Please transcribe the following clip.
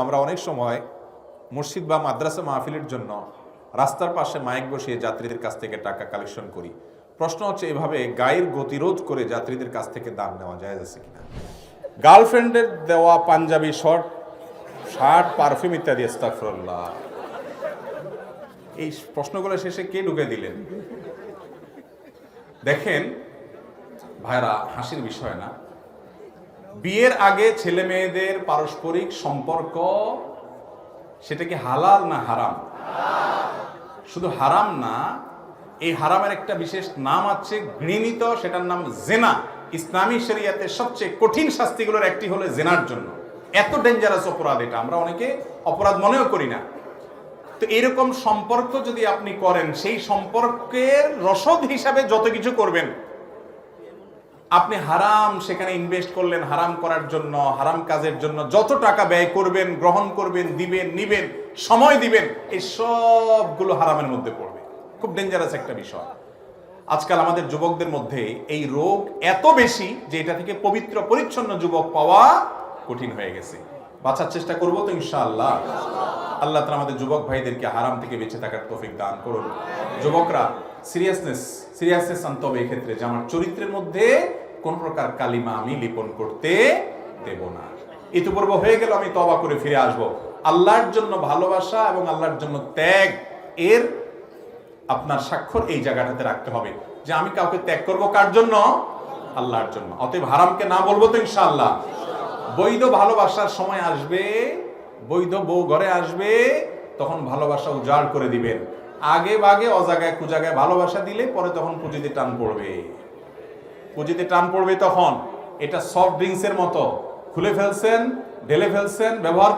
আমরা অনেক সময় মসজিদ বা মাদ্রাসা মাহফিলের জন্য রাস্তার পাশে মাইক বসিয়ে যাত্রীদের কাছ থেকে টাকা কালেকশন করি। প্রশ্ন হচ্ছে, এভাবে গায়ের গতিরোধ করে যাত্রীদের কাছ থেকে দাম নেওয়া যায় আছে কিনা? গার্লফ্রেন্ডের দেওয়া পাঞ্জাবি, শর্ট, শার্ট, পারফিউম ইত্যাদি, আস্তাগফিরুল্লাহ। এই প্রশ্নগুলো শেষে কে ঢুকে দিলেন? দেখেন, ভাইরা, হাসির বিষয় না। বিয়ের আগে ছেলে মেয়েদের পারস্পরিক সম্পর্ক, সেটা কি হালাল না হারাম? শুধু হারাম না, এই হারামের একটা বিশেষ নাম আছে ঘৃণিত, সেটার নাম জেনা। ইসলামী শরিয়াতে সবচেয়ে কঠিন শাস্তিগুলোর একটি হলো জেনার জন্য। এত ডেঞ্জারাস অপরাধ এটা, আমরা অনেকে অপরাধ মনেও করি না। তো এরকম সম্পর্ক যদি আপনি করেন, সেই সম্পর্কের রসদ হিসাবে যত কিছু করবেন আপনি হারাম সেখানে ইনভেস্ট করলেন, হারাম করার জন্য, হারাম কাজের জন্য যত টাকা ব্যয় করবেন, গ্রহণ করবেন, দিবেন, নিবেন, সময় দিবেন, এই সবগুলো হারামের মধ্যে পড়বে। খুব ডেঞ্জারাস একটা বিষয়। আজকাল আমাদের যুবকদের মধ্যে এই রোগ এত বেশি যে এটা থেকে পবিত্র, পরিচ্ছন্ন যুবক পাওয়া কঠিন হয়ে গেছে। বাঁচার চেষ্টা করব তো ইনশাআল্লাহ। আল্লাহ তালা আমাদের যুবক ভাইদেরকে হারাম থেকে বেঁচে থাকার তৌফিক দান করুন। যুবকরা সিরিয়াসনেস সিরিয়াসনেস আনতে হবে এক্ষেত্রে যে আমার চরিত্রের মধ্যে কোন প্রকার কালিমা আমি লিপন করতে দেব না। ইতিপূর্ব হয়ে গেল, আমি তবা করে ফিরে আসব। আল্লাহর জন্য ভালোবাসা এবং আল্লাহর জন্য ত্যাগ, এর আপনার স্বাক্ষর এই জায়গাটাতে রাখতে হবে যে আমি কাউকে ত্যাগ করব কার জন্য? আল্লাহর জন্য। অতএব হারামকে না বলব তো ইনশাআল্লাহ। বৈধ ভালোবাসার সময় আসবে, বৈধ বউ ঘরে আসবে, তখন ভালোবাসা উজাড় করে দিবেন। আগে বাগে, অজাগায়, কুজাগায় ভালোবাসা দিলে পরে তখন পুঁজিতে টান পড়বে। পুঁজিতে টান পড়বে তখন এটা সফট ড্রিঙ্কসের মতো। খুলে ফেলছেন ঢেলে ফেলছেন ব্যবহার